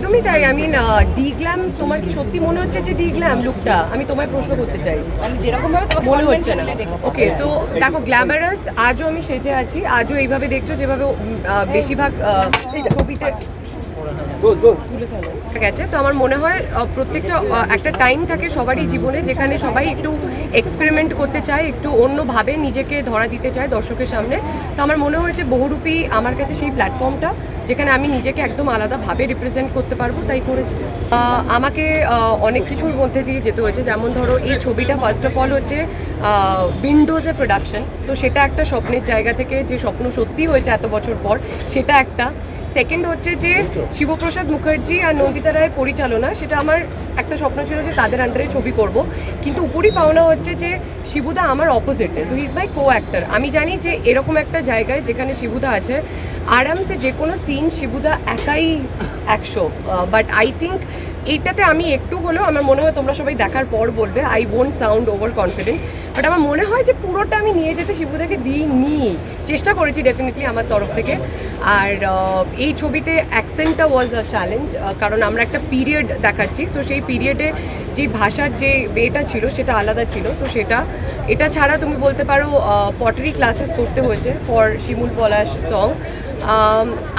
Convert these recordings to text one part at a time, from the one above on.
একদমই তাই আমি মিন ডি গ্ল্যাম তোমার কি সত্যি মনে হচ্ছে যে ডিগ্ল্যাম লুকটা আমি তোমায় প্রশ্ন করতে চাই। মানে যেরকম ভাবে মনে হচ্ছে না। ওকে সো দেখো গ্ল্যামারাস আজও আমি সেজে আছি আজও এইভাবে দেখছ যেভাবে বেশিরভাগ ছবিতে। গেছে তো আমার মনে হয় প্রত্যেকটা একটা টাইম থাকে সবারই জীবনে যেখানে সবাই একটু এক্সপেরিমেন্ট করতে চায়, একটু অন্যভাবে নিজেকে ধরা দিতে চায় দর্শকের সামনে। তো আমার মনে হয়েছে বহুরূপী আমার কাছে সেই প্ল্যাটফর্মটা যেখানে আমি নিজেকে একদম আলাদাভাবে রিপ্রেজেন্ট করতে পারব, তাই করেছি। আমাকে অনেক কিছুর মধ্যে দিয়ে যেতে হয়েছে, যেমন ধরো, এই ছবিটা ফার্স্ট অফ অল হচ্ছে উইন্ডোজের প্রোডাকশন তো সেটা একটা স্বপ্নের জায়গা থেকে যে স্বপ্ন সত্যি হয়েছে এত বছর পর, সেটা একটা। সেকেন্ড হচ্ছে যে শিবপ্রসাদ মুখার্জি আর নন্দিতা রায়ের পরিচালনা, সেটা আমার একটা স্বপ্ন ছিল যে তাদের আন্ডারে ছবি করব। কিন্তু উপরই পাওনা হচ্ছে যে শিবুদা আমার অপোজিটে so is my co actor আমি জানি যে এরকম একটা জায়গায় যেখানে শিবুদা আছে, আরামসে যে কোনো সিন শিবুদা একাই একশো। বাট আই থিঙ্ক এইটাতে আমি একটু হলেও, আমার মনে হয় তোমরা সবাই দেখার পর বলবে I won't sound overconfident but আমার মনে হয় যে পুরোটা আমি নিয়ে যেতে শিবুদাকে দিই নি চেষ্টা করেছি ডেফিনেটলি আমার তরফ থেকে। আর এই ছবিতে অ্যাকসেন্টটা ওয়াজ আ চ্যালেঞ্জ কারণ আমরা একটা পিরিয়ড দেখাচ্ছি। সো সেই পিরিয়ডে যে ভাষার যে ওয়েটা ছিল, সেটা আলাদা ছিল। তো সেটা, এটা ছাড়া তুমি বলতে পারো পটারি ক্লাসেস করতে হয়েছে for Shimul Palash song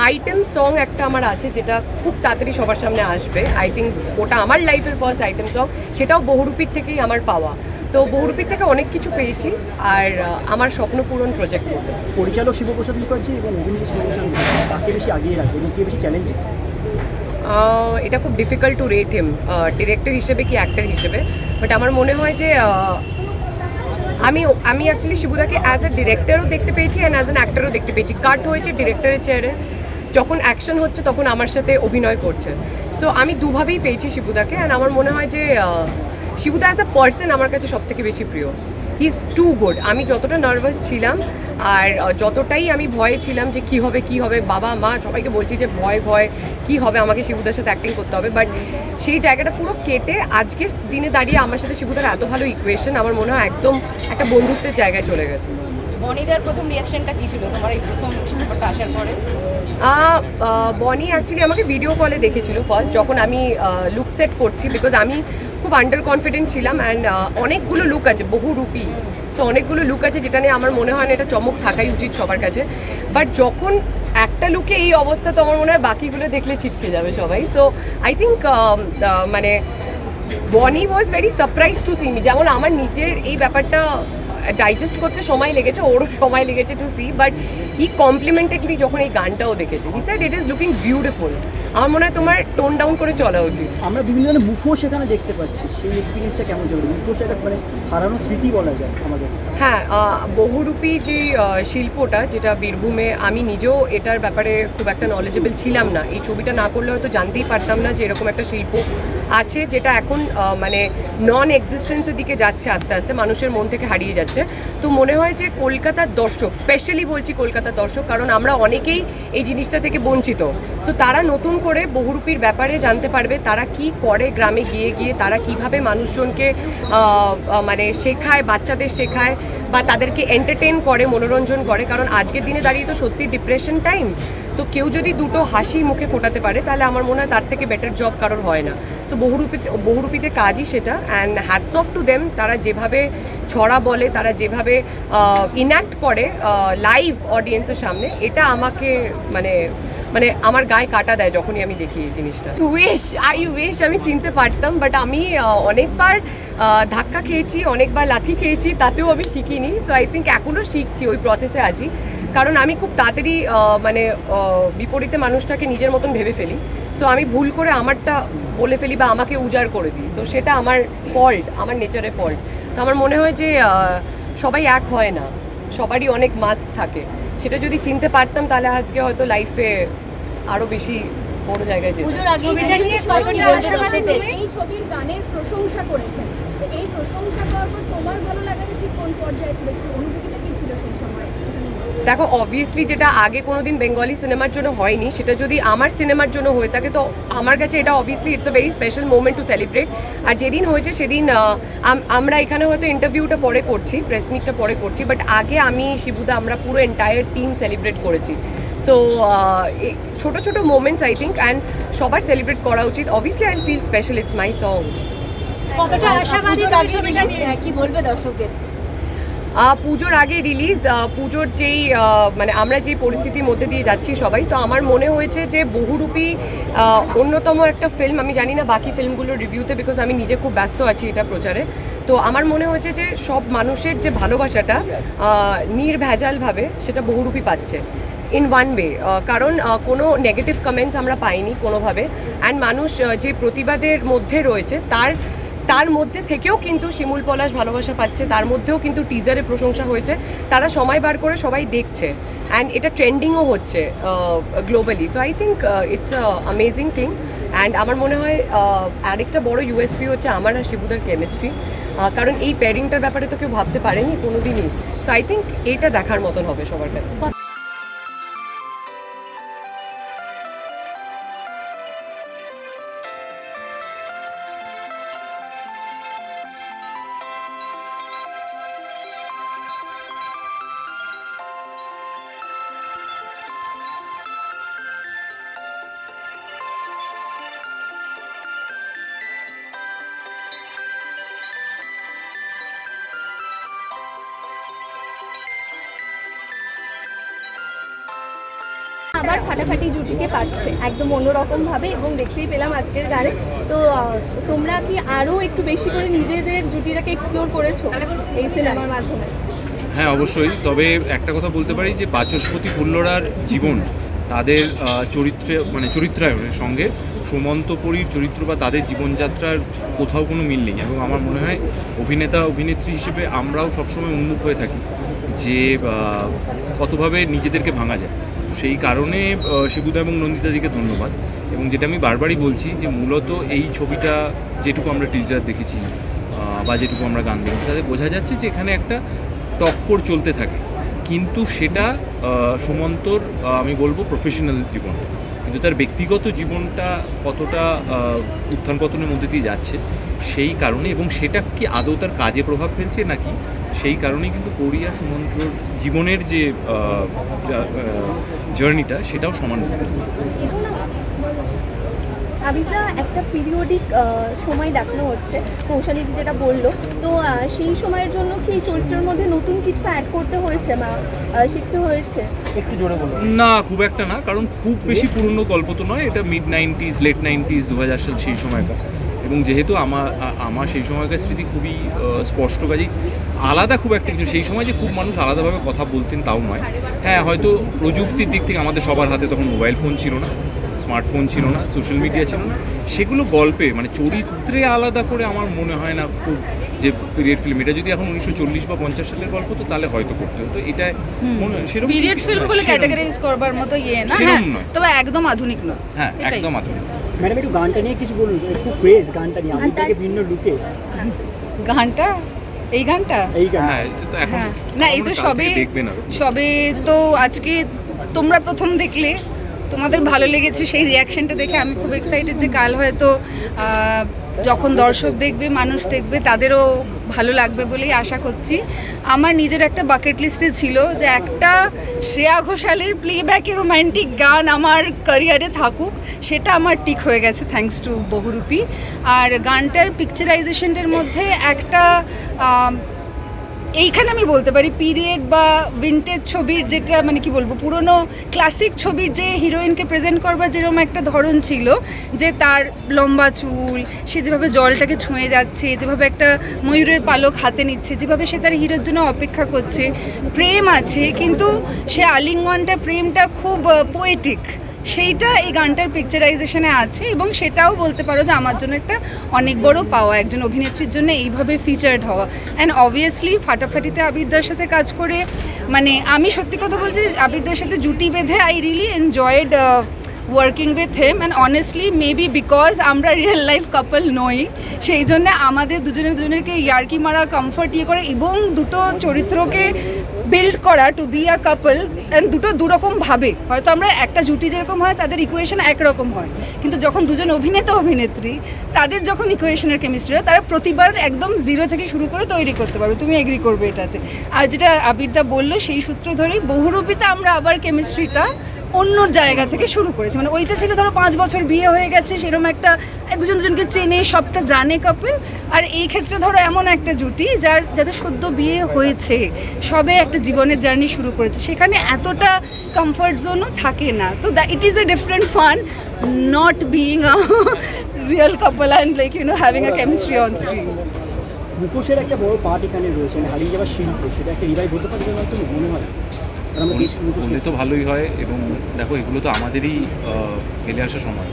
item song একটা আমার আছে যেটা খুব তাড়াতাড়ি সবার সামনে আসবে। আই থিঙ্ক ওটা আমার লাইফের ফার্স্ট আইটেম সং সেটাও বহুরূপীর থেকেই আমার পাওয়া। তো বহুরূপীর থেকে অনেক কিছু পেয়েছি আর আমার স্বপ্ন পূরণ প্রজেক্ট করতে। পরিচালক শিবপ্রসাদ মুখার্জি এবং অভিনেতা শিবপ্রসাদ মুখার্জি তাকে বেশি আগিয়ে রাখবে এবং কে বেশি চ্যালেঞ্জিং এটা খুব difficult to rate him director হিসেবে কি অ্যাক্টার হিসেবে। বাট আমার মনে হয় যে আমি আমি অ্যাকচুয়ালি শিবুদাকে অ্যাজ এ ডিরেক্টরও দেখতে পেয়েছি অ্যান্ড অ্যাজ অ্যান অ্যাক্টরও দেখতে পেয়েছি। কাট হয়েছে ডিরেক্টরের চেয়ারে যখন অ্যাকশন হচ্ছে তখন আমার সাথে অভিনয় করছে। সো আমি দুভাবেই পেয়েছি শিবুদাকে অ্যান্ড আমার মনে হয় যে শিবুদা অ্যাজ আ পার্সন আমার কাছে সব থেকে বেশি প্রিয়। হি ইজ টু গুড আমি যতটা নার্ভাস ছিলাম আর যতটাই আমি ভয়ে ছিলাম যে কি হবে কি হবে বাবা মা সবাইকে বলছি যে ভয় ভয় কি হবে আমাকে শিবুদার সাথে অ্যাক্টিং করতে হবে। বাট সেই জায়গাটা পুরো কেটে আজকে দিনে দাঁড়িয়ে আমার সাথে শিবুদার এত ভালো ইকুয়েশন আমার মনে হয় একদম একটা বন্ধুত্বের জায়গায় চলে গেছে। বনিদার প্রথম রিয়াকশনটা কি ছিল? তোমার এই প্রথম ব্যাপারটা আসার পরে? আহ, আহ, বনি অ্যাকচুয়ালি আমাকে ভিডিও কলে দেখেছিল। ফার্স্ট যখন আমি লুক সেট করছি বিকজ আমি খুব আন্ডার কনফিডেন্ট ছিলাম অ্যান্ড অনেকগুলো লুক আছে, বহু রূপী। সো অনেকগুলো লুক আছে যেটা নিয়ে আমার মনে হয় না এটা চমক থাকাই উচিত সবার কাছে। বাট যখন একটা লুকে এই অবস্থা তো আমার মনে হয় বাকিগুলো দেখলে ছিটকে যাবে সবাই। সো আই থিঙ্ক মানে Bonny was very surprise to see me যেমন আমার নিজের এই ব্যাপারটা ডাইজেস্ট করতে সময় লেগেছে, ওরও সময় লেগেছে to see but he complimented me যখন এই গানটাও দেখেছি। He said it is looking beautiful আমার মনে হয় তোমার টোন ডাউন করে চলা উচিত। আমরা বিভিন্ন ধরনের মুখোশ সেখানে দেখতে পাচ্ছি। সেই এক্সপিরিয়েন্সটা কেমন চলবে? মুখোশ একটা মানে হারানো স্মৃতি বলা যায় আমাদের। হ্যাঁ বহুরূপী যে শিল্পটা যেটা বীরভূমে আমি নিজেও এটার ব্যাপারে খুব একটা নলেজেবল ছিলাম না। এই ছবিটা না করলে হয়তো জানতেই পারতাম না যে এরকম একটা শিল্প আছে, যেটা এখন মানে নন এক্সিস্টেন্সের দিকে যাচ্ছে আস্তে আস্তে, মানুষের মন থেকে হারিয়ে যাচ্ছে। তো মনে হয় যে কলকাতার দর্শক স্পেশালি বলছি কলকাতার দর্শক, কারণ আমরা অনেকেই এই জিনিসটা থেকে বঞ্চিত। সো তারা নতুন করে বহুরূপীর ব্যাপারে জানতে পারবে তারা কি করে গ্রামে গিয়ে গিয়ে, তারা কীভাবে মানুষজনকে মানে শেখায়, বাচ্চাদের শেখায় বা তাদেরকে এন্টারটেন করে, মনোরঞ্জন করে, কারণ আজকের দিনে দাঁড়িয়ে তো সত্যি ডিপ্রেশন টাইম তো কেউ যদি দুটো হাসি মুখে ফোটাতে পারে, তাহলে আমার মনে হয় তার থেকে বেটার জব কারোর হয় না। সো বহুরূপীতে বহুরূপীতে কাজই সেটা। And hats off to them তারা যেভাবে ছড়া বলে, তারা যেভাবে ইনঅ্যাক্ট করে লাইভ অডিয়েন্সের সামনে, এটা আমাকে মানে মানে আমার গায়ে কাটা দেয় যখনই আমি দেখি এই জিনিসটা। উইশ আই উইশ আমি চিনতে পারতাম বাট আমি অনেকবার ধাক্কা খেয়েছি, অনেকবার লাথি খেয়েছি, তাতেও আমি শিখিনি। সো আই থিঙ্ক এখনও শিখছি ওই প্রসেসে আছি। কারণ আমি খুব তাড়াতাড়ি মানে বিপরীতে মানুষটাকে নিজের মতন ভেবে ফেলি। সো আমি ভুল করে আমারটা বলে ফেলি বা আমাকে উজাড় করে দিই। সো সেটা আমার ফল্ট আমার নেচারের ফল্ট তো আমার মনে হয় যে সবাই এক হয় না। সবারই অনেক মাস্ক থাকে। সেটা যদি চিনতে পারতাম তাহলে আজকে হয়তো লাইফে আরও বেশি বড় জায়গায় যেতে পুজোর আগে ছবিটা নিয়ে কতটা? তুমি এই ছবির গানের প্রশংসা করেছেন। তো এই প্রশংসা করার পর তোমার ভালো লাগাটা ঠিক কোন পর্যায়ে ছিল? একটু অনুভূতিটা কি ছিল সেই সময় একটুখানি বলো। দেখো অবভিয়াসলি যেটা আগে কোনোদিন বেঙ্গলি সিনেমার জন্য হয়নি সেটা যদি আমার সিনেমার জন্য হয়ে থাকে তো আমার কাছে এটা obviously it's a very special moment to celebrate আর যেদিন হয়েছে সেদিন আমরা এখানে হয়তো ইন্টারভিউটা পরে করছি প্রেস মিটটা পরে করছি বাট আগে আমি শিবুদা আমরা পুরো এন্টায়ার টিম সেলিব্রেট করেছি। সো ছোট ছোট মোমেন্টস আই থিঙ্ক অ্যান্ড সবার সেলিব্রেট করা উচিত। Obviously I feel special it's my song কতটা আশাবাদী কি বলবে দর্শকদের? পুজোর আগে রিলিজ পুজোর যেই মানে আমরা যেই পরিস্থিতির মধ্যে দিয়ে যাচ্ছি সবাই, তো আমার মনে হয়েছে যে বহুরূপী অন্যতম একটা ফিল্ম আমি জানি না বাকি ফিল্মগুলোর রিভিউতে বিকজ আমি নিজে খুব ব্যস্ত আছি এটা প্রচারে, তো আমার মনে হয়েছে যে সব মানুষের যে ভালোবাসাটা নির্ভেজালভাবে সেটা বহুরূপী পাচ্ছে ইন ওয়ান ওয়ে কারণ কোনো নেগেটিভ কমেন্টস আমরা পাইনি কোনোভাবে অ্যান্ড মানুষ যে প্রতিবাদের মধ্যে রয়েছে, তার তার মধ্যে থেকেও কিন্তু শিমুল পলাশ ভালোবাসা পাচ্ছে, তার মধ্যেও কিন্তু টিজারে প্রশংসা হয়েছে। তারা সময় বার করে সবাই দেখছে। অ্যান্ড এটা ট্রেন্ডিংও হচ্ছে globally so I think it's amazing thing and আমার মনে হয় আরেকটা বড় ইউএসপি হচ্ছে আমার আর শিবুদার কেমিস্ট্রি কারণ এই প্যারিংটার ব্যাপারে তো কেউ ভাবতে পারেনি কোনো দিনই সো আই থিঙ্ক এটা দেখার মতন হবে সবার কাছে। আবার ফাটাফাটি জুটিকে পাচ্ছে, একদম অন্যরকম ভাবে এবং দেখতেই পেলাম আজকের গানে। তো তোমরা কি আরও একটু বেশি করে নিজেদের জুটিটাকে এক্সপ্লোর করেছ এই সিনেমার মাধ্যমে? হ্যাঁ অবশ্যই। তবে একটা কথা বলতে পারি যে বাচস্পতি ফুল্লরার জীবন, তাদের চরিত্রে মানে চরিত্রায়নের সঙ্গে সুমন্তপুরীর চরিত্র বা তাদের জীবনযাত্রার কোথাও কোনো মিল নেই। এবং আমার মনে হয় অভিনেতা, অভিনেত্রী হিসেবে আমরাও সবসময় উন্মুখ হয়ে থাকি যে কতভাবে নিজেদেরকে ভাঙা যায়। সেই কারণে শিবুদা এবং নন্দিতাদিকে ধন্যবাদ। এবং যেটা আমি বারবারই বলছি যে মূলত এই ছবিটা যেটুকু আমরা টিজার দেখেছি বা যেটুকু আমরা গান দেখেছি, তাতে বোঝা যাচ্ছে যে এখানে একটা টক্কর চলতে থাকে। কিন্তু সেটা সুমন্তর আমি বলব প্রফেশনাল জীবন। কিন্তু তার ব্যক্তিগত জীবনটা কতটা উত্থান পতনের মধ্যে দিয়ে যাচ্ছে, সেই কারণে এবং সেটা কি আদৌ তার কাজে প্রভাব ফেলছে নাকি সেই কারণে কিন্তু কোরিয়া সুমন্ত্রর জীবনের যে জার্নিটা সেটাও সমান আবিদা একটা পিরিয়ডিক সময় দেখানো হচ্ছে। কৌশালিদি যেটা বলল তো সেই সময়ের জন্য কি চরিত্রের মধ্যে নতুন কিছু অ্যাড করতে হয়েছে বা শিখতে হয়েছে? একটু জোরে বলুন না খুব একটা না কারণ খুব বেশি পুরনো গল্প তো নয় এটা মিড নাইনটিজ লেট নাইনটিজ দু হাজার সাল সেই সময়কার। এবং যেহেতু আমার আমার সেই সময়কার স্মৃতি খুবই স্পষ্ট কাজেই আলাদা খুব একটা কিছু সেই সময় যে খুব মানুষ আলাদাভাবে কথা বলতেন তাও নয়। হ্যাঁ হয়তো প্রযুক্তির দিক থেকে আমাদের সবার হাতে তখন মোবাইল ফোন ছিল না স্মার্টফোন ছিল না সোশ্যাল মিডিয়া ছিল না। সেগুলো গল্পে মানে চরিত্রে আলাদা করে আমার মনে হয় না খুব যে পিরিয়ড ফিল্ম এটা যদি এখন উনিশশো চল্লিশ বা পঞ্চাশ সালের গল্প তো তাহলে হয়তো করতে হতো। এটা মনে হয় সেরকম পিরিয়ড ফিল্ম বলে ক্যাটাগরাইজ করবার মতো ইয়ে না হ্যাঁ। নয়। তবে একদম আধুনিক নয়। হ্যাঁ একদম আধুনিক। ম্যাডাম একটু গানটা নিয়ে কিছু বলুন খুব ক্রেজ গানটা নিয়ে আবিদাকে ভিন্ন লুকে গানটা? এই গানটা? এই গান হ্যাঁ এটা তো এখন হ্যাঁ। না এই তো সবে দেখবেন সবে তো আজকে তোমরা প্রথম দেখলে। তোমাদের ভালো লেগেছে সেই রিয়াকশনটা দেখে আমি খুব এক্সাইটেড যে কাল হয়তো আহ, যখন দর্শক দেখবে, মানুষ দেখবে, তাদেরও ভালো লাগবে বলেই আশা করছি। আমার নিজের একটা বাকেট লিস্টে ছিল যে একটা শ্রেয়া ঘোষালের প্লেব্যাকে রোম্যান্টিক গান আমার ক্যারিয়ারে থাকুক, সেটা আমার টিক হয়ে গেছে থ্যাংকস টু বহুরূপী। আর গানটার পিকচারাইজেশনটার মধ্যে একটা এইখানে আমি বলতে পারি পিরিয়ড বা ভিন্টেজ ছবির যেটা মানে কি বলব, পুরনো ক্লাসিক ছবির যে হিরোইনকে প্রেজেন্ট করবার যেরকম একটা ধরন ছিল, যে তার লম্বা চুল, সে যেভাবে জলটাকে ছুঁয়ে যাচ্ছে, যেভাবে একটা ময়ূরের পালক হাতে নিচ্ছে, যেভাবে সে তার হিরোর জন্য অপেক্ষা করছে, প্রেম আছে, কিন্তু সে আলিঙ্গনটা, প্রেমটা খুব পোয়েটিক সেইটা এই গানটার পিকচারাইজেশনে আছে এবং সেটাও বলতে পারো যে আমার জন্য একটা অনেক বড় পাওয়া, একজন অভিনেত্রীর জন্য এইভাবে ফিচার্ড হওয়া। অ্যান্ড অবভিয়াসলি ফাটাফাটিতে আবিরদার সাথে কাজ করে মানে আমি সত্যি কথা বলছি আবিরদার সাথে জুটি বেঁধে I really enjoyed working with him and honestly maybe because আমরা রিয়েল লাইফ কাপল নই, সেই জন্য আমাদের দুজনে দুজনেরকে ইয়ার্কি মারা কমফর্ট ইয়ে করে এবং দুটো চরিত্রকে বিল্ড করা to be a couple and দুটো দুরকম ভাবে। হয়তো আমরা একটা জুটি যেরকম হয়, তাদের ইকুয়েশন একরকম হয়। কিন্তু যখন দুজন অভিনেতা, অভিনেত্রী, তাদের যখন ইকুয়েশনের কেমিস্ট্রি হয়, তারা প্রতিবার একদম জিরো থেকে শুরু করে তৈরি করতে পারো। তুমি এগ্রি করবে এটাতে। আর যেটা আবিরদা বলল, সেই সূত্র ধরেই বহুরূপিতা আমরা আবার কেমিস্ট্রিটা অন্য জায়গা থেকে শুরু করেছে। মানে ওইটা ছিল ধরো পাঁচ বছর বিয়ে হয়ে গেছে, সেরকম একটা দুজন দুজনকে চেনে, সবটা জানে কাপল আর এই ক্ষেত্রে ধরো এমন একটা জুটি যার, যাদের সদ্য বিয়ে হয়েছে, সবে একটা জীবনের জার্নি শুরু করেছে, সেখানে এতটা কমফর্ট জোনও থাকে না। তো the it is a different fun not being a real couple and like you know having a chemistry on screen মুখোশের একটা বড় পার্ট এখানে রয়েছে মানে হারিয়ে যাওয়ার শিল্প, সেটা একটা রিভাইভ হতে পারে হয়তো মনে হয়? বললে তো ভালোই হয় এবং দেখো এগুলো তো আমাদেরই ফেলে আসা সময়।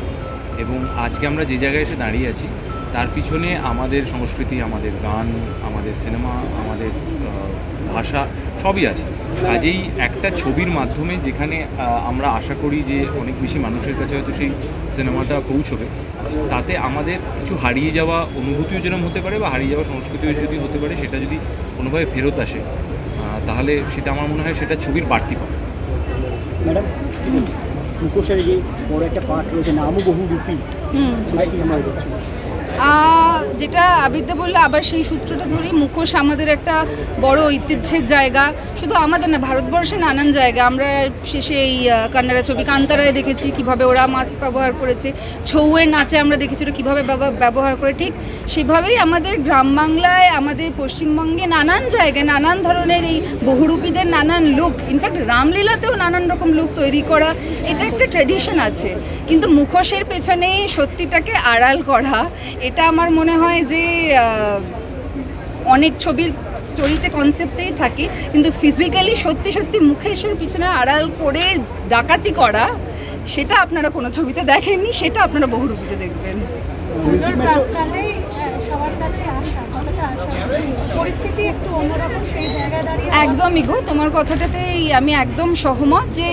এবং আজকে আমরা যে জায়গায় এসে দাঁড়িয়ে আছি তার পিছনে আমাদের সংস্কৃতি আমাদের গান আমাদের সিনেমা আমাদের ভাষা সবই আছে। কাজেই একটা ছবির মাধ্যমে যেখানে আমরা আশা করি যে অনেক বেশি মানুষের কাছে হয়তো সেই সিনেমাটা পৌঁছবে তাতে আমাদের কিছু হারিয়ে যাওয়া অনুভূতিও যেরকম হতে পারে বা হারিয়ে যাওয়া সংস্কৃতিও যদি হতে পারে সেটা যদি কোনোভাবে ফেরত আসে তাহলে সেটা আমার মনে হয় সেটা ছবির বাড়তি পাবে। ম্যাডাম মুখোশের যে বড় একটা পাঠ রয়েছে নামও বহু রূপী সেটা কি করছে আহ, যেটা আবিদ্যা বলল, আবার সেই সূত্রটা ধরেই মুখোশ আমাদের একটা বড় ঐতিহ্যের জায়গা। শুধু আমাদের না, ভারতবর্ষে নানান জায়গা। আমরা শেষে এই কান্নাড়া ছবি কান্তারায় দেখেছি, কীভাবে ওরা মাস্ক ব্যবহার করেছে, ছৌয়ের নাচে আমরা দেখেছি ওরা কীভাবে ব্যবহার করে। ঠিক সেভাবেই আমাদের গ্রাম বাংলায়, আমাদের পশ্চিমবঙ্গে নানান জায়গায় নানান ধরনের এই বহুরূপীদের নানান লুক ইনফ্যাক্ট রামলীলাতেও নানান রকম লুক তৈরি করা, এটা একটা ট্রেডিশন আছে। কিন্তু মুখোশের পেছনে সত্যিটাকে আড়াল করা এটা আমার মনে হয় যে অনেক ছবির স্টোরিতে কনসেপ্টেই থাকে কিন্তু ফিজিক্যালি সত্যি সত্যি মুখেশের পিছনে আড়াল করে ডাকাতি করা সেটা আপনারা কোনো ছবিতে দেখেননি সেটা আপনারা বহুরূপীতে দেখবেন। একদমই গো তোমার কথাটাতেই আমি একদম সহমত যে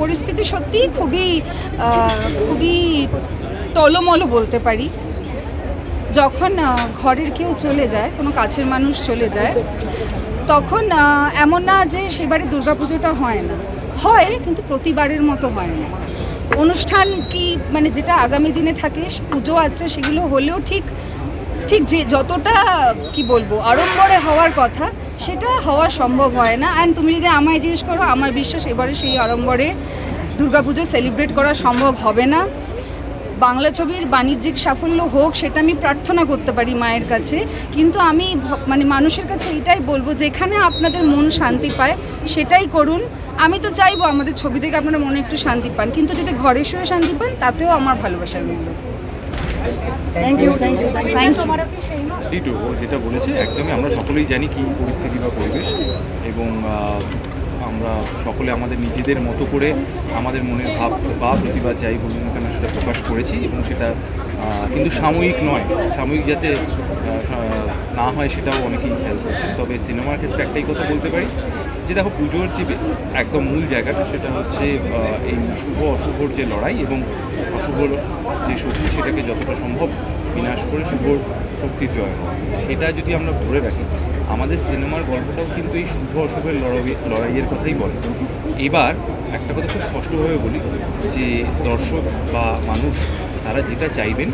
পরিস্থিতি সত্যিই খুবই খুবই টলমলো বলতে পারি। যখন ঘরের কেউ চলে যায়, কোনো কাছের মানুষ চলে যায়, তখন এমন না যে সেবারে দুর্গাপুজোটা হয় না। হয়, কিন্তু প্রতিবারের মতো হয় না। অনুষ্ঠান কি মানে যেটা আগামী দিনে থাকে, পুজো আছে, সেগুলো হলেও ঠিক ঠিক যে যতটা, কি বলব, আড়ম্বরে হওয়ার কথা, সেটা হওয়া সম্ভব হয় না। অ্যান্ড তুমি যদি আমায় জিজ্ঞেস করো, আমার বিশ্বাস এবারে সেই আড়ম্বরে দুর্গাপুজো সেলিব্রেট করা সম্ভব হবে না। বাংলা ছবির বাণিজ্যিক সাফল্য হোক সেটা আমি প্রার্থনা করতে পারি মায়ের কাছে। কিন্তু আমি ভ- মানে মানুষের কাছে এটাই বলব যেখানে আপনাদের মন শান্তি পায় সেটাই করুন। আমি তো চাইব আমাদের ছবি থেকে আপনারা মনে একটু শান্তি পান কিন্তু যদি ঘরে শুয়ে শান্তি পান তাতেও আমার ভালোবাসার মূল্য। থ্যাংক ইউ ইউ ইউ যেটা বলেছে একদমই আমরা সকলেই জানি কি পরিস্থিতি বা পরিবেশ এবং আমরা সকলে আমাদের নিজেদের মতো করে আমাদের মনের ভাব বা প্রতিবাদ যাই বলুন কেন সেটা প্রকাশ করেছি এবং সেটা কিন্তু সাময়িক নয়। সাময়িক যাতে না হয় সেটাও অনেকেই খেয়াল করছেন। তবে সিনেমার ক্ষেত্রে একটাই কথা বলতে পারি যে দেখো পুজোর যে একদম মূল জায়গাটা সেটা হচ্ছে এই শুভ অশুভর যে লড়াই এবং অশুভর যে শক্তি সেটাকে যতটা সম্ভব বিনাশ করে শুভ শক্তির জয় সেটা যদি আমরা ধরে রাখি আমাদের সিনেমার গল্পটাও কিন্তু এই শুভ অশুভের লড়াই লড়াইয়ের কথাই বলে। এবার একটা কথা খুব স্পষ্টভাবে বলি, যে দর্শক বা মানুষ তারা যেটা চাইবেন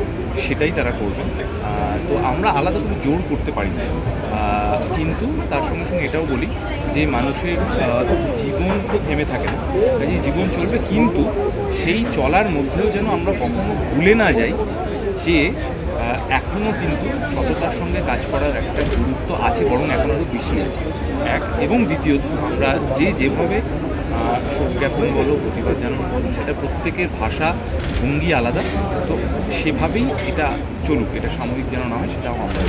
সেটাই তারা করবেন। তো আমরা আলাদা করে জোর করতে পারি না। কিন্তু তার সঙ্গে সঙ্গে এটাও বলি, যে মানুষের জীবন তো থেমে থাকে না কাজে জীবন চলবে। কিন্তু সেই চলার মধ্যেও যেন আমরা কখনো ভুলে না যাই যে এখনও কিন্তু সততার সঙ্গে কাজ করার একটা গুরুত্ব আছে বরং এখন আরও বেশি আছে। এক এবং দ্বিতীয়ত আমরা যে যেভাবে আহ, শোক জ্ঞাপন বলো প্রতিবাদ জানানো বলো সেটা প্রত্যেকের ভাষা ভঙ্গি আলাদা। তো সেভাবেই এটা চলুক এটা সাময়িক যেন না হয় সেটাও আমরা